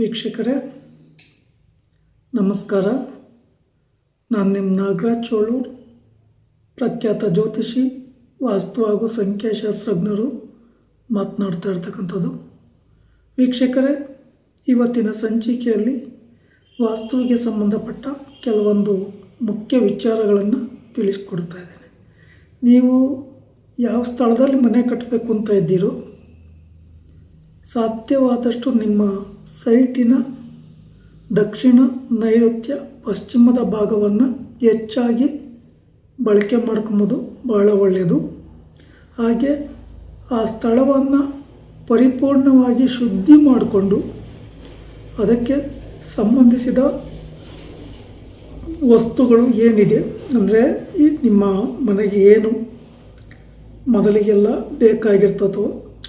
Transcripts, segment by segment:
ವೀಕ್ಷಕರೇ, ನಮಸ್ಕಾರ. ನಾನು ನಿಮ್ಮ ನಾಗರಾಜ್ ಚೋಳೂರು, ಪ್ರಖ್ಯಾತ ಜ್ಯೋತಿಷಿ, ವಾಸ್ತು ಹಾಗೂ ಸಂಖ್ಯಾಶಾಸ್ತ್ರಜ್ಞರು ಮಾತನಾಡ್ತಾ ಇರ್ತಕ್ಕಂಥದ್ದು. ವೀಕ್ಷಕರೇ, ಇವತ್ತಿನ ಸಂಚಿಕೆಯಲ್ಲಿ ವಾಸ್ತುವಿಗೆ ಸಂಬಂಧಪಟ್ಟ ಕೆಲವೊಂದು ಮುಖ್ಯ ವಿಚಾರಗಳನ್ನು ತಿಳಿಸ್ಕೊಡ್ತಾ ಇದ್ದೇನೆ. ನೀವು ಯಾವ ಸ್ಥಳದಲ್ಲಿ ಮನೆ ಕಟ್ಟಬೇಕು ಅಂತ ಇದ್ದೀರೋ, ಸಾಧ್ಯವಾದಷ್ಟು ನಿಮ್ಮ ಸೈಟಿನ ದಕ್ಷಿಣ ನೈಋತ್ಯ ಪಶ್ಚಿಮದ ಭಾಗವನ್ನು ಹೆಚ್ಚಾಗಿ ಬಳಕೆ ಮಾಡ್ಕೊಂಬೋದು ಭಾಳ ಒಳ್ಳೆಯದು ಹಾಗೆ ಆ ಸ್ಥಳವನ್ನು ಪರಿಪೂರ್ಣವಾಗಿ ಶುದ್ಧಿ ಮಾಡಿಕೊಂಡು ಅದಕ್ಕೆ ಸಂಬಂಧಿಸಿದ ವಸ್ತುಗಳು ಏನಿದೆ ಅಂದರೆ ಈ ನಿಮ್ಮ ಮನೆಗೆ ಏನು ಮೊದಲಿಗೆಲ್ಲ ಬೇಕಾಗಿರ್ತದೋ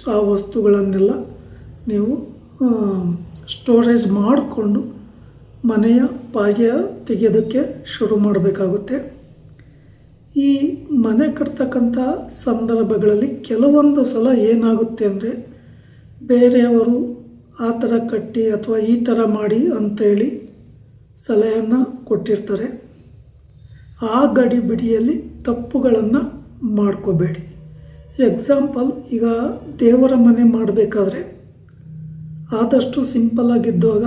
ಆ ವಸ್ತುಗಳನ್ನೆಲ್ಲ ನೀವು ಸ್ಟೋರೇಜ್ ಮಾಡಿಕೊಂಡು ಮನೆಯ ಬಾಗಿಯ ತೆಗೆಯೋದಕ್ಕೆ ಶುರು ಮಾಡಬೇಕಾಗುತ್ತೆ. ಈ ಮನೆ ಕಟ್ತಕ್ಕಂಥ ಸಂದರ್ಭಗಳಲ್ಲಿ ಕೆಲವೊಂದು ಸಲ ಏನಾಗುತ್ತೆ ಅಂದರೆ ಬೇರೆಯವರು ಆ ಥರ ಕಟ್ಟಿ ಅಥವಾ ಈ ಥರ ಮಾಡಿ ಅಂತೇಳಿ ಸಲಹೆಯನ್ನು ಕೊಟ್ಟಿರ್ತಾರೆ. ಆ ಗಡಿ ಬಿಡಿಯಲ್ಲಿ ತಪ್ಪುಗಳನ್ನು ಮಾಡ್ಕೋಬೇಡಿ. ಎಕ್ಸಾಂಪಲ್ ಈಗ ದೇವರ ಮನೆ ಮಾಡಬೇಕಾದ್ರೆ ಆದಷ್ಟು ಸಿಂಪಲ್ ಆಗಿದ್ದಾಗ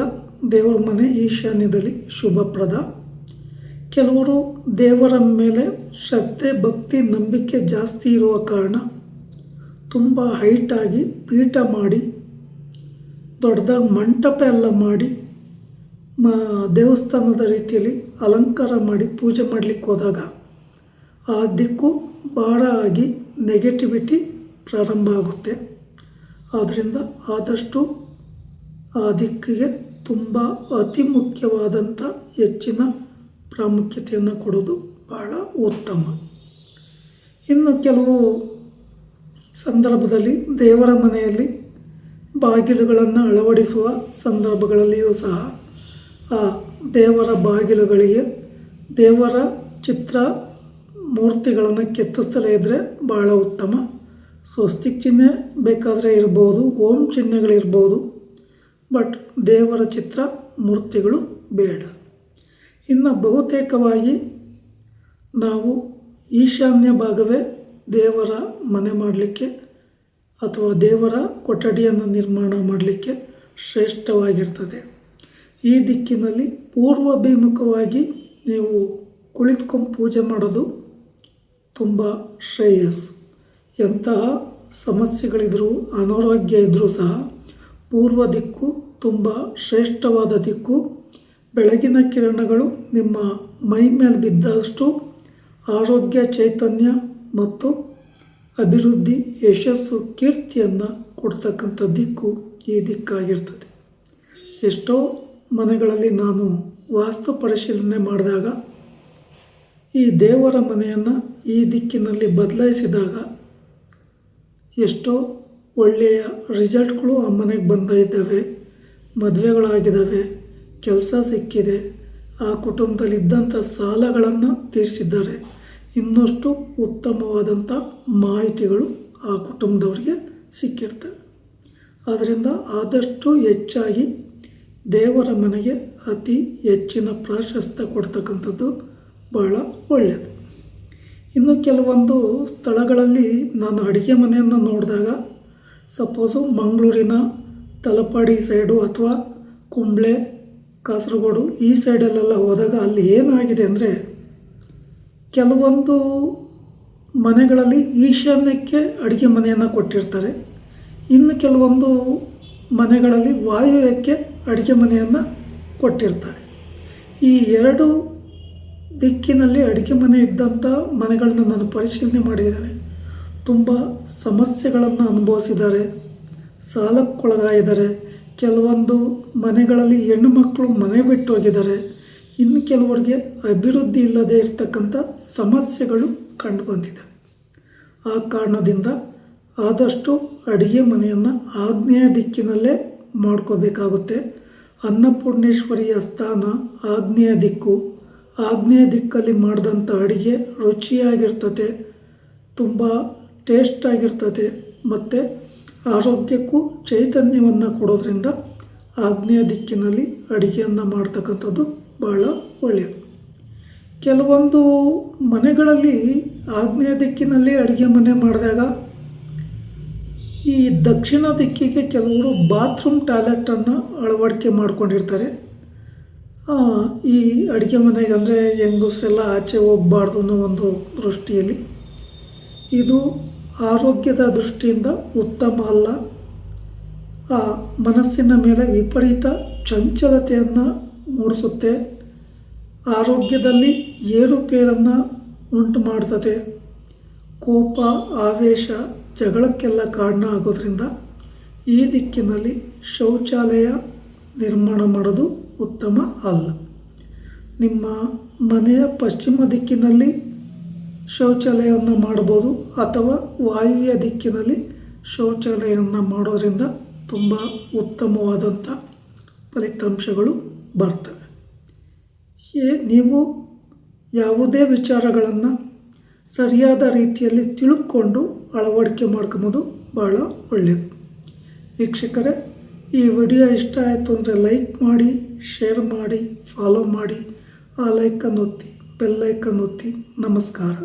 ದೇವರ ಮನೆ ಈಶಾನ್ಯದಲ್ಲಿ ಶುಭಪ್ರದ ಕೆಲವರು ದೇವರ ಮೇಲೆ ಶ್ರದ್ಧೆ, ಭಕ್ತಿ, ನಂಬಿಕೆ ಜಾಸ್ತಿ ಇರುವ ಕಾರಣ ತುಂಬ ಹೈಟಾಗಿ ಪೀಠ ಮಾಡಿ, ದೊಡ್ಡದಾಗಿ ಮಂಟಪ ಎಲ್ಲ ಮಾಡಿ, ಮ, ದೇವಸ್ಥಾನದ ರೀತಿಯಲ್ಲಿ ಅಲಂಕಾರ ಮಾಡಿ ಪೂಜೆ ಮಾಡಲಿಕ್ಕೆ ಹೋದಾಗ ಆ ದಿಕ್ಕು ಭಾಳ ಆಗಿ ನೆಗೆಟಿವಿಟಿ ಪ್ರಾರಂಭ ಆಗುತ್ತೆ. ಆದ್ದರಿಂದ ಆದಷ್ಟು ಆ ದಿಕ್ಕಿಗೆ ತುಂಬ ಅತಿ ಮುಖ್ಯವಾದಂಥ ಹೆಚ್ಚಿನ ಪ್ರಾಮುಖ್ಯತೆಯನ್ನು ಕೊಡೋದು ಭಾಳ ಉತ್ತಮ. ಇನ್ನು ಕೆಲವು ಸಂದರ್ಭದಲ್ಲಿ ದೇವರ ಮನೆಯಲ್ಲಿ ಬಾಗಿಲುಗಳನ್ನು ಅಳವಡಿಸುವ ಸಂದರ್ಭಗಳಲ್ಲಿಯೂ ಸಹ ಆ ದೇವರ ಬಾಗಿಲುಗಳಿಗೆ ದೇವರ ಚಿತ್ರ ಮೂರ್ತಿಗಳನ್ನು ಕೆತ್ತಿಸ್ತಲೇ ಇದ್ದರೆ ಭಾಳ ಉತ್ತಮ. ಸ್ವಸ್ತಿಕ್ ಚಿಹ್ನೆ ಬೇಕಾದರೆ ಇರ್ಬೋದು, ಓಂ ಚಿಹ್ನೆಗಳಿರ್ಬೋದು. ಬಟ್ ದೇವರ ಚಿತ್ರ, ಮೂರ್ತಿಗಳು ಬೇಡ. ಇನ್ನು ಬಹುತೇಕವಾಗಿ ನಾವು ಈಶಾನ್ಯ ಭಾಗವೇ ದೇವರ ಮನೆ ಮಾಡಲಿಕ್ಕೆ ಅಥವಾ ದೇವರ ಕೊಠಡಿಯನ್ನು ನಿರ್ಮಾಣ ಮಾಡಲಿಕ್ಕೆ ಶ್ರೇಷ್ಠವಾಗಿರ್ತದೆ. ಈ ದಿಕ್ಕಿನಲ್ಲಿ ಪೂರ್ವಾಭಿಮುಖವಾಗಿ ನೀವು ಕುಳಿತುಕೊಂಡು ಪೂಜೆ ಮಾಡೋದು ತುಂಬ ಶ್ರೇಯಸ್ ಎಂತಹ ಸಮಸ್ಯೆಗಳಿದ್ರೂ, ಅನಾರೋಗ್ಯ ಇದ್ದರೂ ಸಹ ಪೂರ್ವ ದಿಕ್ಕು ತುಂಬ ಶ್ರೇಷ್ಠವಾದ ದಿಕ್ಕು. ಬೆಳಗಿನ ಕಿರಣಗಳು ನಿಮ್ಮ ಮೈ ಮೇಲೆ ಬಿದ್ದಷ್ಟು ಆರೋಗ್ಯ, ಚೈತನ್ಯ ಮತ್ತು ಅಭಿವೃದ್ಧಿ, ಯಶಸ್ಸು, ಕೀರ್ತಿಯನ್ನು ಕೊಡ್ತಕ್ಕಂಥ ದಿಕ್ಕು ಈ ದಿಕ್ಕಾಗಿರ್ತದೆ. ಎಷ್ಟೋ ಮನೆಗಳಲ್ಲಿ ನಾನು ವಾಸ್ತು ಪರಿಶೀಲನೆ ಮಾಡಿದಾಗ, ಈ ದೇವರ ಮನೆಯನ್ನು ಈ ದಿಕ್ಕಿನಲ್ಲಿ ಬದಲಾಯಿಸಿದಾಗ, ಎಷ್ಟೋ ಒಳ್ಳೆಯ ರಿಸಲ್ಟ್ಗಳು ಆ ಮನೆಗೆ ಬಂದ ಇದ್ದಾವೆ. ಮದುವೆಗಳಾಗಿದ್ದಾವೆ, ಕೆಲಸ ಸಿಕ್ಕಿದೆ, ಆ ಕುಟುಂಬದಲ್ಲಿ ಇದ್ದಂಥ ಸಾಲಗಳನ್ನು ತೀರಿಸಿದ್ದಾರೆ. ಇನ್ನಷ್ಟು ಉತ್ತಮವಾದಂಥ ಮಾಹಿತಿಗಳು ಆ ಕುಟುಂಬದವರಿಗೆ ಸಿಕ್ಕಿರ್ತವೆ ಆದ್ದರಿಂದ ಆದಷ್ಟು ಹೆಚ್ಚಾಗಿ ದೇವರ ಮನೆಗೆ ಅತಿ ಹೆಚ್ಚಿನ ಪ್ರಾಶಸ್ತ್ಯ ಕೊಡ್ತಕ್ಕಂಥದ್ದು ಬಹಳ ಒಳ್ಳೆಯದು. ಇನ್ನು ಕೆಲವೊಂದು ಸ್ಥಳಗಳಲ್ಲಿ ನಾನು ಅಡುಗೆ ಮನೆಯನ್ನು ನೋಡಿದಾಗ, ಸಪೋಸು ಮಂಗಳೂರಿನ ತಲಪಾಡಿ ಸೈಡು ಅಥವಾ ಕುಂಬ್ಳೆ, ಕಾಸರಗೋಡು ಈ ಸೈಡಲ್ಲೆಲ್ಲ ಹೋದಾಗ ಅಲ್ಲಿ ಏನಾಗಿದೆ ಅಂದರೆ ಕೆಲವೊಂದು ಮನೆಗಳಲ್ಲಿ ಈಶಾನ್ಯಕ್ಕೆ ಅಡುಗೆ ಮನೆಯನ್ನು ಕೊಟ್ಟಿರ್ತಾರೆ. ಇನ್ನು ಕೆಲವೊಂದು ಮನೆಗಳಲ್ಲಿ ವಾಯುವ್ಯಕ್ಕೆ ಅಡುಗೆ ಮನೆಯನ್ನು ಕೊಟ್ಟಿರ್ತಾರೆ. ಈ ಎರಡು ದಿಕ್ಕಿನಲ್ಲಿ ಅಡುಗೆ ಮನೆ ಇದ್ದಂಥ ಮನೆಗಳನ್ನ ನಾನು ಪರಿಶೀಲನೆ ಮಾಡಿದ್ದೇನೆ. ತುಂಬ ಸಮಸ್ಯೆಗಳನ್ನು ಅನುಭವಿಸಿದ್ದಾರೆ. ಸಾಲಕ್ಕೊಳಗಾಗಿದ್ದಾರೆ. ಕೆಲವೊಂದು ಮನೆಗಳಲ್ಲಿ ಹೆಣ್ಣು ಮಕ್ಕಳು ಮನೆ ಬಿಟ್ಟು ಹೋಗಿದ್ದಾರೆ. ಇನ್ನು ಕೆಲವರಿಗೆ ಅಭಿವೃದ್ಧಿ ಇಲ್ಲದೆ ಇರತಕ್ಕಂಥ ಸಮಸ್ಯೆಗಳು ಕಂಡುಬಂದಿದೆ. ಆ ಕಾರಣದಿಂದ ಆದಷ್ಟು ಅಡುಗೆ ಮನೆಯನ್ನು ಆಗ್ನೇಯ ದಿಕ್ಕಿನಲ್ಲೇ ಮಾಡ್ಕೋಬೇಕಾಗುತ್ತೆ. ಅನ್ನಪೂರ್ಣೇಶ್ವರಿಯ ಸ್ಥಾನ ಆಗ್ನೇಯ ದಿಕ್ಕು. ಆಗ್ನೇಯ ದಿಕ್ಕಲ್ಲಿ ಮಾಡಿದಂಥ ಅಡುಗೆ ರುಚಿಯಾಗಿರ್ತದೆ, ತುಂಬ ಟೇಸ್ಟಾಗಿರ್ತದೆ ಮತ್ತು ಆರೋಗ್ಯಕ್ಕೂ ಚೈತನ್ಯವನ್ನು ಕೊಡೋದ್ರಿಂದ ಆಗ್ನೇಯ ದಿಕ್ಕಿನಲ್ಲಿ ಅಡುಗೆಯನ್ನು ಮಾಡ್ತಕ್ಕಂಥದ್ದು ಬಹಳ ಒಳ್ಳೆಯದು ಕೆಲವೊಂದು ಮನೆಗಳಲ್ಲಿ ಆಗ್ನೇಯ ದಿಕ್ಕಿನಲ್ಲಿ ಅಡುಗೆ ಮನೆ ಮಾಡಿದಾಗ ಈ ದಕ್ಷಿಣ ದಿಕ್ಕಿಗೆ ಕೆಲವರು ಬಾತ್ರೂಮ್ ಟಾಯ್ಲೆಟನ್ನು ಅಳವಡಿಕೆ ಮಾಡ್ಕೊಂಡಿರ್ತಾರೆ. ಈ ಅಡುಗೆ ಮನೆಗೆ ಅಂದರೆ ಹೆಂಗಸರೆಲ್ಲ ಆಚೆ ಹೋಗಬಾರ್ದು ಅನ್ನೋ ಒಂದು ದೃಷ್ಟಿಯಲ್ಲಿ ಇದು ಆರೋಗ್ಯದ ದೃಷ್ಟಿಯಿಂದ ಉತ್ತಮ ಅಲ್ಲ. ಆ ಮನಸ್ಸಿನ ಮೇಲೆ ವಿಪರೀತ ಚಂಚಲತೆಯನ್ನು ಮೂಡಿಸುತ್ತೆ. ಆರೋಗ್ಯದಲ್ಲಿ ಏರುಪೇರನ್ನು ಉಂಟು ಮಾಡ್ತದೆ. ಕೋಪ, ಆವೇಶ, ಜಗಳಕ್ಕೆಲ್ಲ ಕಾರಣ ಆಗೋದ್ರಿಂದ ಈ ದಿಕ್ಕಿನಲ್ಲಿ ಶೌಚಾಲಯ ನಿರ್ಮಾಣ ಮಾಡೋದು ಉತ್ತಮ ಅಲ್ಲ. ನಿಮ್ಮ ಮನೆಯ ಪಶ್ಚಿಮ ದಿಕ್ಕಿನಲ್ಲಿ ಶೌಚಾಲಯವನ್ನು ಮಾಡ್ಬೋದು ಅಥವಾ ವಾಯುವ್ಯ ದಿಕ್ಕಿನಲ್ಲಿ ಶೌಚಾಲಯವನ್ನು ಮಾಡೋದರಿಂದ ತುಂಬ ಉತ್ತಮವಾದಂಥ ಫಲಿತಾಂಶಗಳು ಬರ್ತವೆ. ಏ ನೀವು ಯಾವುದೇ ವಿಚಾರಗಳನ್ನು ಸರಿಯಾದ ರೀತಿಯಲ್ಲಿ ತಿಳ್ಕೊಂಡು ಅಳವಡಿಕೆ ಮಾಡ್ಕೊಂಬೋದು ಭಾಳ ಒಳ್ಳೆಯದು ವೀಕ್ಷಕರೇ, ಈ ವಿಡಿಯೋ ಇಷ್ಟ ಆಯಿತು ಅಂದರೆ ಲೈಕ್ ಮಾಡಿ, ಶೇರ್ ಮಾಡಿ, ಫಾಲೋ ಮಾಡಿ, ಆ ಲೈಕನ್ನು ಒತ್ತಿ. ಬೆಲ್ಲೈಕನ್ನು ಒತ್ತಿ ನಮಸ್ಕಾರ